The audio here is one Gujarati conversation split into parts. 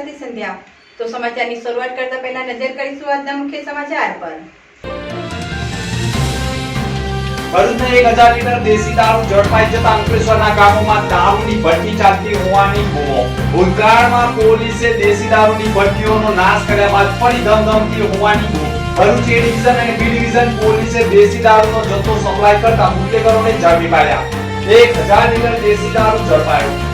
સાથે સંધ્યા, તો સમાચારની શરૂઆત કરતા પહેલા નજર કરીશું આજના મુખ્ય સમાચાર પર. ભરૂચના એક હજાર લીટર દેશી દારૂ ઝડપાઈ જતા અંકલેશ્વરના ગામોમાં દારૂની ભઠ્ઠી ચાલતી હોવાની બૂમો. ભૂતકાળમાં પોલીસે દેશી દારૂની ભઠ્ઠીઓનો નાશ કર્યા બાદ ફરી ધમધમતી હોવાની બૂમો. ભરૂચ એ ડિવિઝન અને બી ડિવિઝન પોલીસે દેશી દારૂનો જથ્થો સપ્લાય કરતા બુટલેગરોને ઝડપી પાડ્યા. એક હજાર લીટર દેશી દારૂ ઝડપાયો.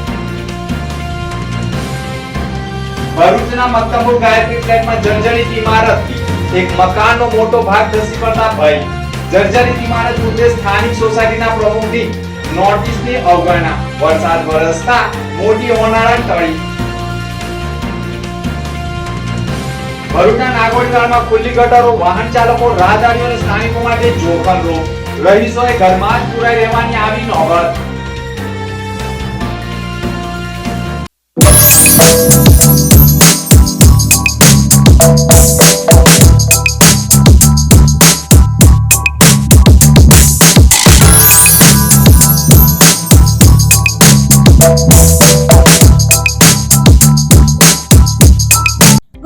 ભરૂચના મક્તમપુર ગાયત્રી ફ્લેટમાં જર્જરિત ઇમારતથી એક મકાનનો મોટો ભાગ ધસી પડતા ભય. જર્જરિત ઇમારત મુદ્દે સ્થાનિક સોસાયટીના પ્રમુખની નોટિસની અવગણના. વરસાદ વરસતા મોટી ઓનાળા ટળી. ભરૂચના નાગોડીવાડમાં ખુલ્લી ગટરો, વાહન ચાલકો, રાહદારીઓ અને સ્થાનિકો માટે જોખમરૂપ રહીશોએ ઘરમાં જ પુરાઈ રહેવાની આવી નોબત.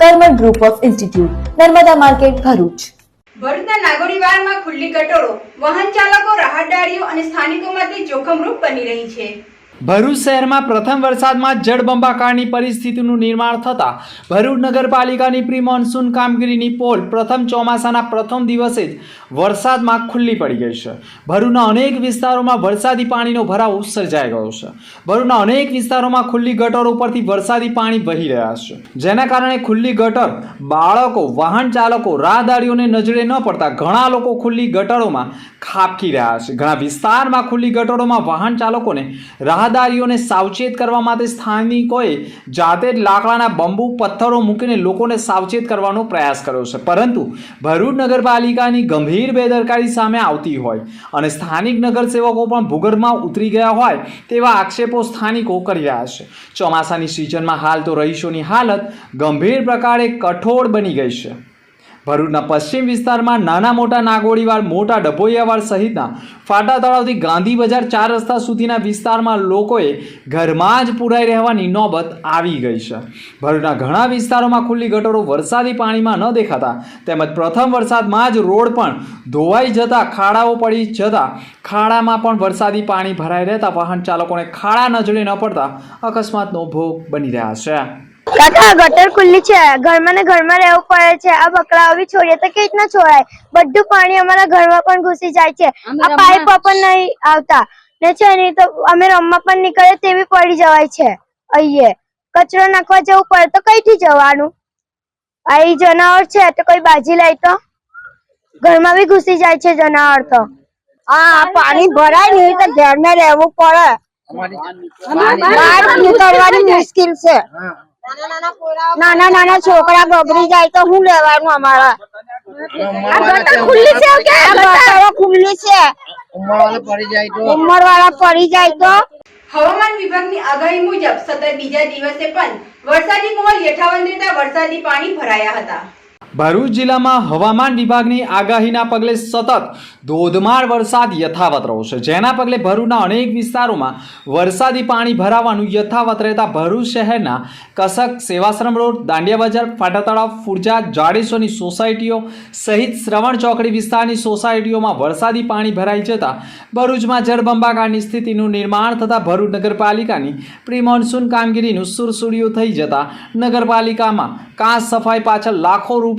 Karman group of institute Narmada market Bharuch ભરૂચના નાગોરીવારમાં ખુલ્લી ગટોળો વાહન ચાલકો રાહદારીઓ અને સ્થાનિકોમાંથી જોખમરૂપ બની રહી છે. ભરૂચ શહેરમાં પ્રથમ વરસાદમાં જળબંબાકારની પરિસ્થિતિનું નિર્માણ થતાં ભરૂચ નગરપાલિકાની પ્રી મોન્સૂન કામગીરીની પોલ પ્રથમ ચોમાસાના પ્રથમ દિવસે જ વરસાદમાં ખુલ્લી પડી ગઈ છે. ભરૂચના અનેક વિસ્તારોમાં વરસાદી પાણીનો ભરાવો સર્જાઈ ગયો છે. ભરૂચના અનેક વિસ્તારોમાં ખુલ્લી ગટરો ઉપરથી વરસાદી પાણી વહી રહ્યા છે. જેના કારણે ખુલ્લી ગટર, બાળકો, વાહન ચાલકો, રાહદારીઓને નજરે ન પડતા ઘણા લોકો ખુલ્લી ગટરોમાં ખાબકી રહ્યા છે. ઘણા વિસ્તારમાં ખુલ્લી ગટરોમાં વાહન ચાલકોને રાહદારીઓને સાવચેત કરવા માટે સ્થાનિકોએ જાતે જ લાકડાના બંબુ, પથ્થરો મૂકીને લોકોને સાવચેત કરવાનો પ્રયાસ કર્યો છે. પરંતુ ભરૂચ નગરપાલિકાની ગંભીર બેદરકારી સામે આવતી હોય અને સ્થાનિક નગરસેવકો પણ ભૂગર્ભમાં ઉતરી ગયા હોય તેવા આક્ષેપો સ્થાનિકો કરી રહ્યા છે. ચોમાસાની સિઝનમાં હાલ તો રહીશોની હાલત ગંભીર પ્રકારે કઠોળ બની ગઈ છે. ભરૂચના પશ્ચિમ વિસ્તારમાં નાના મોટા નાગોળીવાડ મોટા ડભોયાવાડ સહિતના ફાટા તળાવથી ગાંધી બજાર ચાર રસ્તા સુધીના વિસ્તારમાં લોકોએ ઘરમાં જ પુરાઈ રહેવાની નોબત આવી ગઈ છે. ભરૂચના ઘણા વિસ્તારોમાં ખુલ્લી ગટરો વરસાદી પાણીમાં ન દેખાતા તેમજ પ્રથમ વરસાદમાં જ રોડ પણ ધોવાઈ જતા ખાડાઓ પડી જતા ખાડામાં પણ વરસાદી પાણી ભરાઈ રહેતા વાહન ચાલકોને ખાડા નજરે ન પડતા અકસ્માતનો ભોગ બની રહ્યા છે. કાકા ગટર ખુલ્લી છે. ઘરમાં ને ઘરમાં રહેવું પડે છે. આ બકરા બી છોડીએ તો કેવી રીતના છોડાય? બધું પાણી અમારા ઘરમાં પણ ઘૂસી જાય છે. આ પાઇપ પણ નહીં આવતા. ને છે નહીં તો અમે રમવા પણ નીકળે તે બી પડી જવાય છે. અહીએ. કચરો નાખવા જવું પડે તો કઈથી જવાનું? આ જનાવર છે તો કોઈ બાજી લાય તો? ઘરમાં બી ઘૂસી જાય છે જનાવર તો. હા પાણી ભરાય નહીં તો ઘરમાં રહેવું પડે. બહાર નીકળવાની મુશ્કેલ છે. નાના નાના છોકરા ગભરી જાય તો શું લેવાનું અમારા? ખુલ્લી છે કે ખુલ્લી છે. ઉંમર વાળા પડી જાય તો? હવામાન વિભાગની આગાહી મુજબ સતત બીજા દિવસે પણ વરસાદી માહોલ યથાવત રહેતા વરસાદી પાણી ભરાયા હતા. ભરૂચ જિલ્લામાં હવામાન વિભાગની આગાહીના પગલે સતત ધોધમાર વરસાદ યથાવત રહ્યો છે જેના પગલે ભરૂચના અનેક વિસ્તારોમાં વરસાદી પાણી ભરાવાનું યથાવત રહેતા ભરૂચ શહેરના કસક, સેવાશ્રમ રોડ, દાંડિયા બજાર, ફાટા તળાવ, ફુરજા, જાડેશ્વરની સોસાયટીઓ સહિત શ્રવણ ચોકડી વિસ્તારની સોસાયટીઓમાં વરસાદી પાણી ભરાઈ જતા ભરૂચમાં જળબંબાકારની સ્થિતિનું નિર્માણ થતાં ભરૂચ નગરપાલિકાની પ્રી મોન્સૂન કામગીરીનું સુરસુડિયું થઈ જતા નગરપાલિકામાં કાંસ સફાઈ પાછળ લાખો રૂપિયા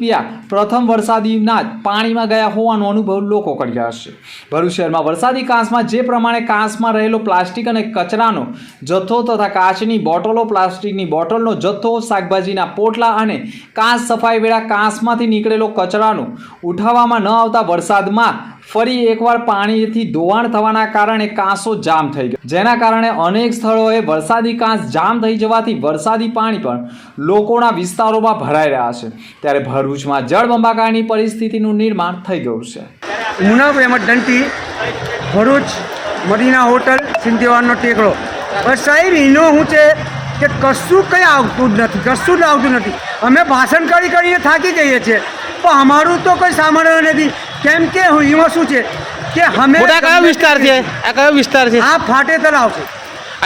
પ્રથમ વરસાદીના પાણીમાં ગયા હોવાનો અનુભવ લોકો કર્યા હશે ભરૂચ શહેરમાં વરસાદી કાંસમાં જે પ્રમાણે કાંસમાં રહેલો પ્લાસ્ટિક અને કચરાનો જથ્થો તથા કાચની બોટલો, પ્લાસ્ટિકની બોટલનો જથ્થો, શાકભાજીના પોટલા અને કાંસ સફાઈ વેળા કાંસમાંથી નીકળેલો કચરાનો ઉઠાવવામાં ન આવતા વરસાદમાં ફરી એકવાર પાણીથી ધોવાણ થવાના કારણે કાંસો જામ થઈ ગયો. જેના કારણે અનેક સ્થળોએ વરસાદી કાંસ જામ થઈ જવાથી વરસાદી પાણી પણ લોકોના વિસ્તારોમાં ભરાઈ રહ્યા છે. ત્યારે ભરૂચમાં જળબંબાકારની પરિસ્થિતિનું નિર્માણ થઈ ગયું છે. ઉના અહેમદ ડંટી ભરૂચ મદીના હોટલ સિંધેવાનનો ટેકડો પણ સાહેબ, એનો શું છે કે કશું કંઈ આવતું જ નથી, કશું જ આવતું નથી. અમે ભાષણ કરી કરીને થાકી જઈએ છીએ. પણ અમારું તો કોઈ સામાન્ય નથી. કેમ કે એમાં શું છે કે અમે કયો વિસ્તાર છે? આ કયો વિસ્તાર છે? આ ફાટે તળાવ છે.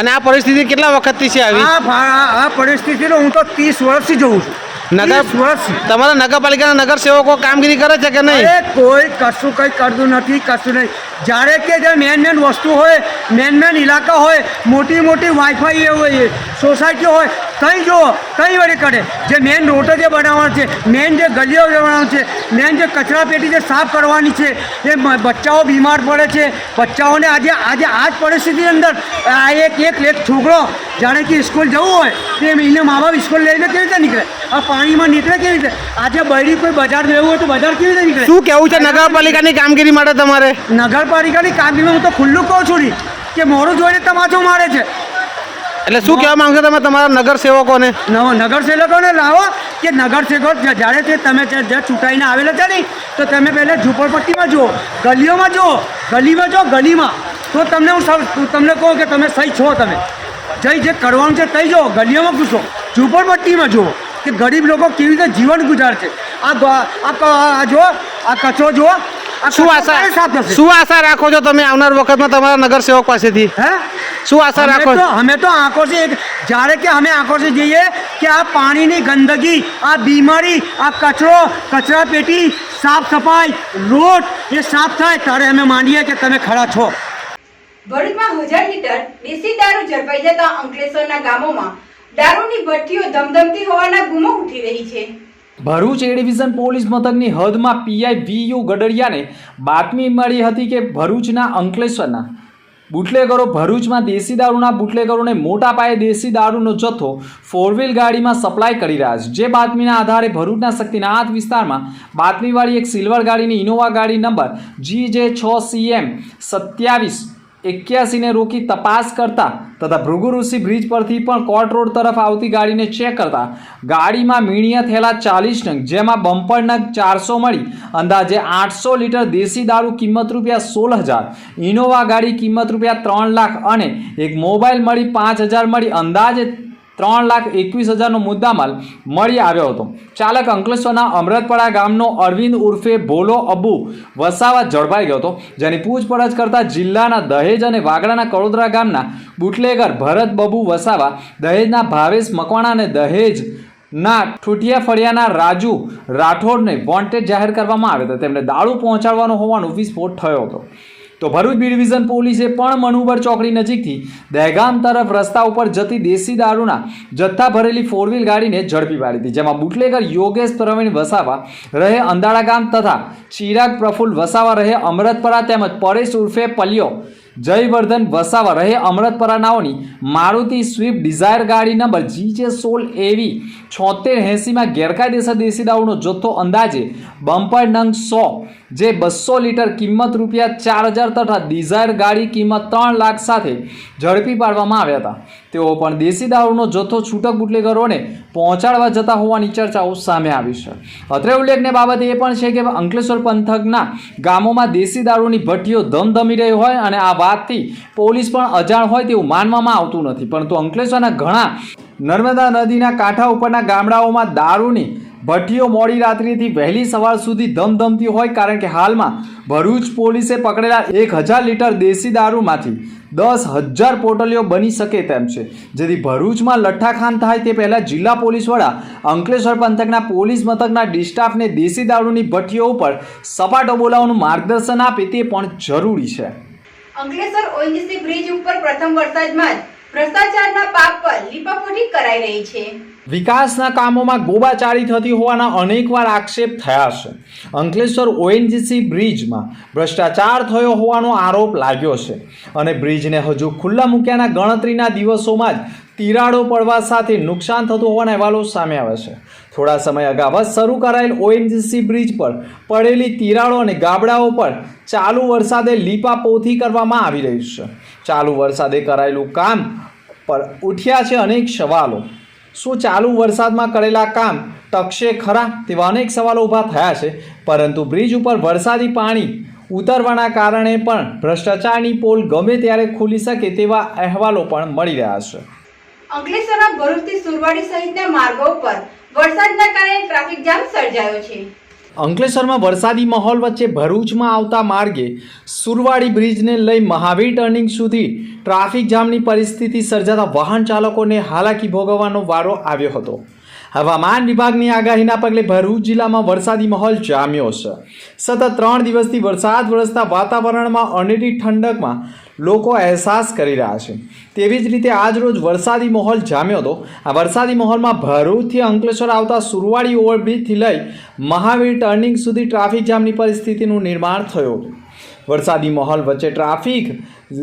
અને આ પરિસ્થિતિ કેટલા વખતથી છે આવી? આ પરિસ્થિતિનો હું તો ત્રીસ વર્ષથી જોઉં છું. નગર તમારા નગરપાલિકાના નગર સેવકો કામગીરી કરે છે કે નહીં? કોઈ કશું કંઈ કરતું નથી કશું નહીં. જ્યારે કે જે મેન મેન વસ્તુ હોય મેન મેન ઇલાકા હોય મોટી મોટી વાઈફાઈ હોય સોસાયટી હોય કંઈ જુઓ કઈ વળી કરે જે મેન રોડ જે બનાવવાનો છે મેન જે ગલીઓ બનાવવાનો છે મેન જે કચરા પેટી જે સાફ કરવાની છે એ બચ્ચાઓ બીમાર પડે છે. બચ્ચાઓને આજે આજે આ જ પરિસ્થિતિની અંદર આ એક એક એક છોકરો જાણે કે સ્કૂલ જવું હોય તે એને મા બાપ સ્કૂલ લઈને કેવી રીતે નીકળે? આ પાણીમાં નીકળે કેવી રીતે? આજે બૈરી કોઈ બજાર જવું હોય તો બજાર કેવી રીતે નીકળે? શું કેવું છે નગરપાલિકાની કામગીરી માટે તમારે? નગરપાલિકાની કામગીરીમાં હું તો ખુલ્લું કહું છું કે મોડું જોઈને તમાચો મારે છે. એટલે શું કહેવા માંગશો તમે તમારા નગર સેવકોને નવો સેવકોને લાવો કે નગર સેવક જ્યારે તે તમે જે ચૂંટાઈને આવેલા છે ને, તો તમે પહેલાં ઝૂંપડપટ્ટીમાં જુઓ, ગલીઓમાં જુઓ, ગલીમાં જુઓ, ગલીમાં. તો તમને હું સૌ- તમને કહું કે તમે સહી છો તમે. જઈ જે કરવાનું છે તઈ જુઓ, ગલીઓમાં ઘૂસો. ઝૂંપડપટ્ટીમાં જુઓ કે ગરીબ લોકો કેવી રીતે જીવન ગુજાર છે આ આ જુઓ, આ કચરો જુઓ શું આશા? શું આશા રાખો છો તમે આવનાર વખતમાં તમારા નગર સેવક પાસેથી? હે? શું આશા રાખો છો? અમે તો આંખોથી એક જ્યારે કે અમે આંખોથી જઈએ કે આ પાણીની ગંદકી આ બીમારી આ કચરો કચરા પેટી સાફ સફાઈ રોડ એ સાફ થાય ત્યારે અમે માનીએ કે તમે ખરા છો. ભરૂચમાં હજાર લીટર દેશી દારૂ ઝડપાઈ જતા અંકલેશ્વરના ગામોમાં દારૂની ભઠ્ઠીઓ ધમધમતી હોવાના ગુમો ઉઠી રહી છે. ભરૂચ એ ડિવિઝન પોલીસ મથકની હદમાં પીઆઈ વી યુ ગડરિયાને બાતમી મળી હતી કે ભરૂચના અંકલેશ્વરના બુટલેગરો ભરૂચમાં દેશી દારૂના બુટલેગરોને મોટા પાયે દેશી દારૂનો જથ્થો ફોર વ્હીલ ગાડીમાં સપ્લાય કરી રહ્યા છે. જે બાતમીના આધારે ભરૂચના શક્તિનાથ વિસ્તારમાં બાતમીવાળી એક સિલ્વર ગાડીની ઇનોવા ગાડી નંબર જી જે છ સીએમ સત્યાવીસ એક્યાસીને રોકી તપાસ કરતા તથા ભૃગુ ઋષિ બ્રિજ પરથી પણ કોર્ટ રોડ તરફ આવતી ગાડીને ચેક કરતા ગાડીમાં મીણિયા થયેલા ચાલીસ નંગ, જેમાં બમ્પર નંગ ચારસો મળી, અંદાજે આઠસો લીટર દેશી દારૂ કિંમત રૂપિયા સોળ હજાર, ઇનોવા ગાડી કિંમત રૂપિયા ત્રણ લાખ અને એક મોબાઈલ મળી પાંચ હજાર મળી, અંદાજે ત્રણ લાખ એકવીસ હજારનો મુદ્દામાલ મળી આવ્યો હતો. ચાલક અંકલેશ્વરના અમૃતપરા ગામનો અરવિંદ ઉર્ફે ભોલો અબુ વસાવા ઝડપાઈ ગયો હતો, જેની પૂછપરછ કરતા જિલ્લાના દહેજ અને વાગડાના કડોદરા ગામના બુટલેગર ભરત બબુ વસાવા, દહેજના ભાવેશ મકવાણા અને દહેજ ના ઠુઠિયા ફળિયાના રાજુ રાઠોડને વોન્ટેડ જાહેર કરવામાં આવ્યો હતો. તેમને દારૂ પહોંચાડવાનો હોવાનો વિસ્ફોટ થયો હતો. તો ભરૂચ બી ડિવિઝન પોલીસે પણ મનુબર ચોકડી નજીકથી દહેગામ તરફ રસ્તા ઉપર જતી દેશી દારૂના જથ્થા ભરેલી ફોર વ્હીલ ગાડીને ઝડપી પાડી હતી, જેમાં બુટલેગર યોગેશ પ્રવીણ વસાવા રહે અંદાળા ગામ તથા ચિરાગ પ્રફુલ્લ વસાવા રહે અમૃતપરા તેમજ પરેશ ઉર્ફે પલ્યો જયવર્ધન વસાવા રહે અમૃતપરા નાઓની મારુતિ સ્વિફ્ટ ડિઝાયર ગાડી નંબર જીજે સોલ એવી છોતેર એંસીમાં ગેરકાયદેસર દેશી દારૂનો જથ્થો અંદાજે બમ્પર નંગ સો જે બસો લીટર કિંમત રૂપિયા ચાર હજાર તથા ડિઝાયર ગાડી કિંમત ત્રણ લાખ સાથે ઝડપી પાડવામાં આવ્યા હતા. તેઓ પણ દેશી દારૂનો જથ્થો છૂટક બુટલેગરોને પહોંચાડવા જતા હોવાની ચર્ચાઓ સામે આવી છે. અત્રે ઉલ્લેખની બાબત એ પણ છે કે અંકલેશ્વર પંથકના ગામોમાં દેશી દારૂની ભઠ્ઠીઓ ધમધમી રહી હોય અને આ વાતથી પોલીસ પણ અજાણ હોય તેવું માનવામાં આવતું નથી. પરંતુ અંકલેશ્વરના ઘણા નર્મદા નદીના કાંઠા ઉપરના ગામડાઓમાં દારૂની ભઠ્ઠીઓ મોડી રાત્રિથી વહેલી સવાર સુધી ધમધમતી હોય કારણ કે હાલમાં ભરૂચ પોલીસે પકડેલા એક હજાર લીટર દેશી દારૂમાંથી દસ હજાર પોટલીઓ બની શકે તેમ છે. જેથી ભરૂચમાં લઠ્ઠાખાન થાય તે પહેલાં જિલ્લા પોલીસ વડા અંકલેશ્વર પંથકના પોલીસ મથકના ડિસ્ટાફને દેશી દારૂની ભઠ્ઠીઓ ઉપર સપાટો બોલાવવાનું માર્ગદર્શન આપે તે પણ જરૂરી છે. અંકલેશ્વર ઓએનજીસી બ્રિજ ઉપર પ્રથમ વરસાદમાં ભ્રષ્ટાચારના પાપ પર લીપાપોટી કરાઈ રહી છે. વિકાસના કામોમાં ગોબાચારી થતી હોવાના અનેકવાર આક્ષેપ થયા છે. અંકલેશ્વર ઓએનજીસી બ્રિજમાં ભ્રષ્ટાચાર થયો હોવાનો આરોપ લાગ્યો છે અને બ્રિજને હજુ ખુલ્લા મૂક્યાના ગણતરીના દિવસોમાં જ તિરાડો પડવા સાથે નુકસાન થતું હોવાના અહેવાલો સામે આવે છે. થોડા સમય અગાઉ શરૂ કરાયેલ ઓએનજીસી બ્રિજ પર પડેલી તિરાડો અને ગાબડાઓ પર ચાલુ વરસાદે લીપાપોથી કરવામાં આવી રહી છે. ચાલુ વરસાદે કરાયેલું કામ પર ઉઠ્યા છે અનેક સવાલો. શું ચાલુ વરસાદમાં કરેલા કામ ટકશે ખરા તેવા અનેક સવાલો ઊભા થયા છે. પરંતુ બ્રિજ ઉપર વરસાદી પાણી ઉતરવાના કારણે પણ ભ્રષ્ટાચારની પોલ ગમે ત્યારે ખુલી શકે તેવા અહેવાલો પણ મળી રહ્યા છે. અંકલેશ્વરના ભરૂચથી સુરવાડી સહિતના માર્ગો ઉપર વરસાદના કારણે ટ્રાફિક જામ સર્જાયો છે. અંકલેશ્વરમાં વરસાદી માહોલ વચ્ચે ભરૂચમાં આવતા માર્ગે સુરવાડી બ્રિજને લઈ મહાવીર ટર્નિંગ સુધી ટ્રાફિક જામની પરિસ્થિતિ સર્જાતા વાહન ચાલકોને હાલાકી ભોગવવાનો વારો આવ્યો હતો. હવામાન વિભાગની આગાહીના પગલે ભરૂચ જિલ્લામાં વરસાદી માહોલ જામ્યો છે. સતત ત્રણ દિવસથી વરસાદ વરસતા વાતાવરણમાં અનેરી ઠંડકમાં લોકો અહેસાસ કરી રહ્યા છે. તેવી જ રીતે આજ રોજ વરસાદી માહોલ જામ્યો હતો. આ વરસાદી માહોલમાં ભરૂચથી અંકલેશ્વર આવતા સુરવાડી ઓવરબ્રિજથી લઈ મહાવીર ટર્નિંગ સુધી ટ્રાફિક જામની પરિસ્થિતિનું નિર્માણ થયું હતું. વરસાદી માહોલ વચ્ચે ટ્રાફિક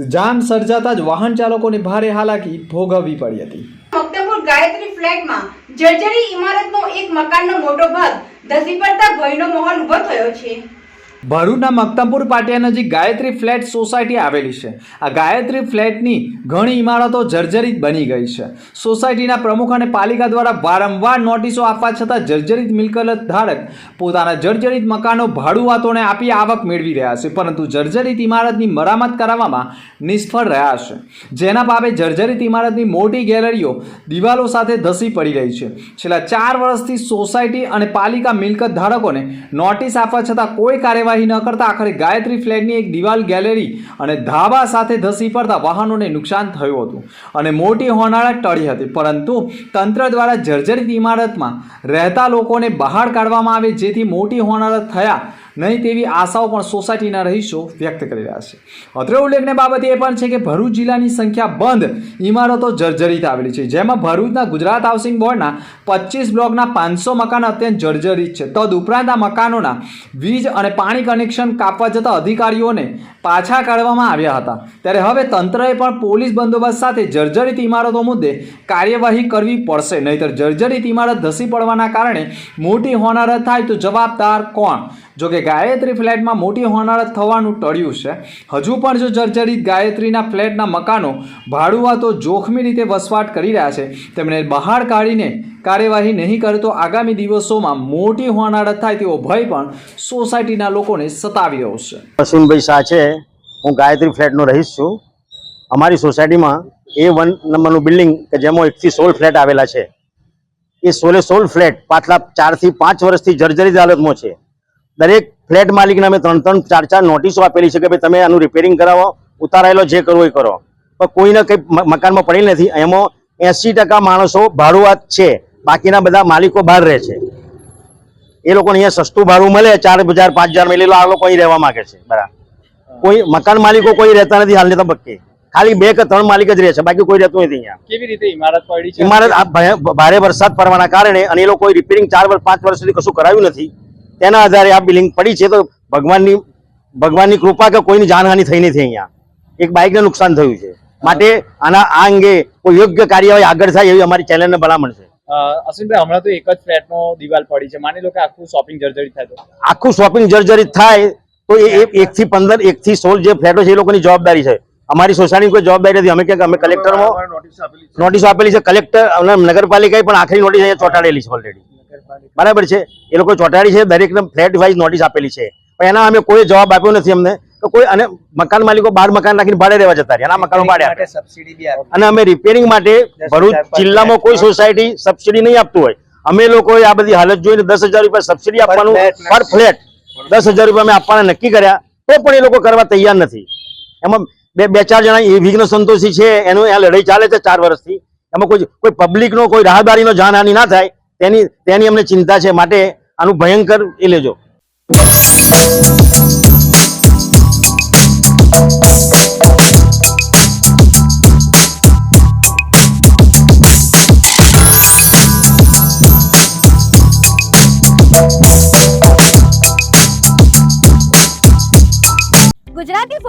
જામ સર્જાતા જ વાહન ચાલકોને ભારે હાલાકી ભોગવવી પડી હતી. મક્તપુર ગાયત્રી ફ્લેટમાં જર્જરી ઇમારતનો એક મકાનનો મોટો ભાગ ધસી પડતા ભયનો માહોલ ઊભો થયો છે. ભરૂચના મક્તમપુર પાટિયા નજીક ગાયત્રી ફ્લેટ સોસાયટી આવેલી છે. આ ગાયત્રી ફ્લેટની ઘણી ઇમારતો જર્જરિત બની ગઈ છે. સોસાયટીના પ્રમુખ અને પાલિકા દ્વારા વારંવાર નોટિસો આપવા છતાં જર્જરિત મિલકત ધારક પોતાના જર્જરિત મકાનો ભાડુઆતોને આપી આવક મેળવી રહ્યા છે, પરંતુ જર્જરિત ઇમારતની મરામત કરાવવામાં નિષ્ફળ રહ્યા છે. જેના ભાવે જર્જરિત ઇમારતની મોટી ગેલેરીઓ દિવાલો સાથે ધસી પડી રહી છે. છેલ્લા ચાર વર્ષથી સોસાયટી અને પાલિકા મિલકત ધારકોને નોટિસ આપવા છતાં કોઈ કાર્યવાહી ન કરતા આખરે ગાયત્રી ફ્લેટની એક દિવાલ ગેલેરી અને ધાબા સાથે ધસી પડતા વાહનોને નુકસાન થયું હતું અને મોટી હોનારત ટળી હતી. પરંતુ તંત્ર દ્વારા જર્જરિત ઇમારતમાં રહેતા લોકોને બહાર કાઢવામાં આવે જેથી મોટી હોનારત થયા નહીં તેવી આશાઓ પણ સોસાયટીના રહીશો વ્યક્ત કરી રહ્યા છે. અત્રે ઉલ્લેખને બાબત એ પણ છે કે ભરૂચ જિલ્લાની સંખ્યા બંધ ઇમારતો જર્જરિત આવેલી છે, જેમાં ભરૂચના ગુજરાત હાઉસિંગ બોર્ડના પચીસ બ્લોકના પાંચસો મકાન અત્યંત જર્જરિત છે. તદ ઉપરાંત આ મકાનોના વીજ અને પાણી કનેક્શન કાપવા જતા અધિકારીઓને પાછા કાઢવામાં આવ્યા હતા. ત્યારે હવે તંત્રએ પણ પોલીસ બંદોબસ્ત સાથે જર્જરિત ઇમારતો મુદ્દે કાર્યવાહી કરવી પડશે. નહીતર જર્જરિત ઇમારત ધસી પડવાના કારણે મોટી હોનારત થાય તો જવાબદાર કોણ? જોકે ગાયત્રી ફ્લેટમાં મોટી હોનારત થવાનું ટળ્યું છે. હજુ પણ જો જર્જરિત ગાયત્રીના ફ્લેટના મકાનો ભાડુઆતો જોખમી રીતે વસવાટ કરી રહ્યા છે. તેમણે બહાર કાઢીને કાર્યવાહી નહીં કરે તો આગામી દિવસોમાં મોટી હોનારત થાય તેવો ભય પણ સોસાયટીના લોકોને સતાવી રહ્યો છે. અશ્વિનભાઈ શાહ છે. હું ગાયત્રી ફ્લેટનો રહીશ છું. અમારી સોસાયટીમાં એ વન નંબરનું બિલ્ડિંગ કે જેમાં એકથી સોળ ફ્લેટ આવેલા છે. એ સોળે સોળ ફ્લેટ પાછલા ચારથી પાંચ વર્ષથી જર્જરિત હાલતમાં છે. દરેક ફ્લેટ માલિકને અમે ત્રણ ત્રણ ચાર ચાર નોટિસો આપેલી છે કે ભાઈ તમે આનું રિપેરિંગ કરાવો ઉતારાયેલો જે કરવો એ કરો. પણ કોઈને કંઈ મકાનમાં પડેલ નથી એમાં એસી ટકા માણસો ભાડુઆત છે બાકીના બધા માલિકો બહાર રહે છે. એ લોકોને અહીંયા સસ્તું ભાડું મળે ચાર હજાર પાંચ હજાર મળે આ લોકો અહીં રહેવા માંગે છે બરાબર. કોઈ મકાન માલિકો કોઈ રહેતા નથી હાલની તબક્કે ખાલી બે કે ત્રણ માલિક જ રહે છે બાકી કોઈ રહેતું નથી અહીંયા. કેવી રીતે ઇમારત પડી છે? ઇમારત ભારે વરસાદ પડવાના કારણે અને એ લોકો રિપેરિંગ ચાર વર્ષ પાંચ વર્ષ સુધી કશું કરાવ્યું નથી. તેના આધારે આ બિલ્ડિંગ પડી છે તો ભગવાનની ભગવાનની કૃપા કે કોઈની જાનહાનિ થઈ નથી અહીંયા. એક બાઇકને નુકસાન થયું છે. માટે આના આ અંગે કોઈ યોગ્ય કાર્યવાહી આગળ થાય એવી અમારી ચેનલને ભલામણ છે. અશ્વિનભાઈ હમણાં તો એક જ ફ્લેટનો દિવાલ પડી છે. માની લો કે આખું શોપિંગ જર્જરિત થાય તો. આખું શોપિંગ જર્જરિત થાય તો એ એ એક થી પંદર એક થી સોળ જે ફ્લેટો છે એ લોકોની જવાબદારી છે. અમારી સોસાયટીની કોઈ જવાબદારી નથી. અમે ક્યાંક અમે કલેક્ટરમાં નોટિસ આપેલી છે. કલેક્ટર અને નગરપાલિકાએ પણ આખરી નોટિસ અહીંયા ચોંટાડેલી છે ઓલરેડી બરાબર છે? એ લોકો ચોંટાડી છે દરેકને ફ્લેટ વાઇઝ નોટિસ આપેલી છે. પણ એના અમે કોઈ જવાબ આપ્યો નથી અમને. તો કોઈ અને મકાન માલિકો બાર મકાન રાખીને ભાડે રહેવા જતા રહ્યા એના મકાનો ભાડે. અને અમે રિપેરિંગ માટે ભરૂચ જિલ્લામાં કોઈ સોસાયટી સબસિડી નહીં આપતું હોય. અમે લોકોએ આ બધી હાલત જોઈને દસ હજાર રૂપિયા સબસિડી આપવાનું પર ફ્લેટ દસ હજાર રૂપિયા અમે આપવાના નક્કી કર્યા. તો પણ એ લોકો કરવા તૈયાર નથી. એમાં બે બે ચાર જણા એ વિઘ્ન સંતોષી છે. એનું આ લડાઈ ચાલે છે ચાર વર્ષથી. એમાં કોઈ કોઈ પબ્લિકનો કોઈ રાહદારીનો જાનહાનિ ના થાય. તેની તેની અમને ચિંતા છે. માટે આનું ભયંકર એ લેજો.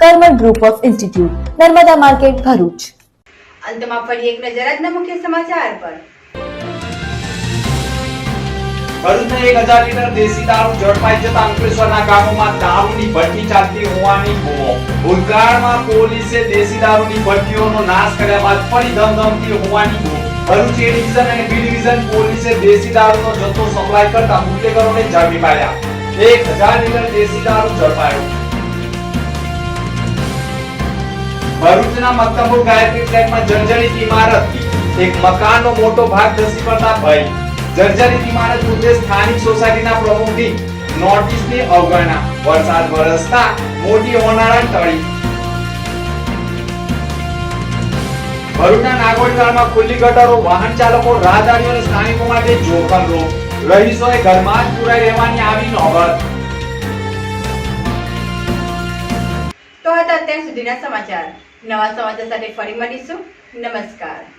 Karmal group of institute Narmada market Bharuch. અંતમાં ફરી એક નજર આજના મુખ્ય સમાચાર પર. ભરૂચને એક હજાર લીટર દેશી દારૂ ઝડપાઈ જતા અંકલેશ્વરના ગામોમાં દારૂની ભઠ્ઠી ચાલતી હોવાની હોવો ભૂતકાળમાં પોલીસે દેશી દારૂની ભઠ્ઠીઓનો નાશ કર્યા બાદ ફરી ધમધમતી હોવાની હોવો ભરૂચ એ ડિવિઝન અને બી ડિવિઝન પોલીસે દેશી દારૂનો જથ્થો સપ્લાય કરતા મુદ્દેગરોને ઝડપી પાડ્યા. એક હજાર લીટર દેશી દારૂ ઝડપાયો. ભરૂચના મક્તમપુર ગાયત્રી ફ્લેટમાં જર્જરિત ઇમારત. એક મકાનનો મોટો ભાગ ધસી પડતા ભય. જર્જરિત ઇમારત મુદ્દે સ્થાનિક સોસાયટીના પ્રમુખની નોટિસની અવગણના. વરસાદ વરસતા મોટી હોનારા ટળી. ભરૂચના નાગોલધારમાં ખુલ્લી ગટરો, વાહન ચાલકો, રાહદારીઓ અને સ્થાનિકો માટે જોખમરૂપ રહીશોએ ઘરમાં જ પુરાઈ રહેવાની આવી નોબત. તો હતા અત્યાર સુધીના સમાચાર. નવા સમાચાર સાથે ફરી મળીશું. નમસ્કાર.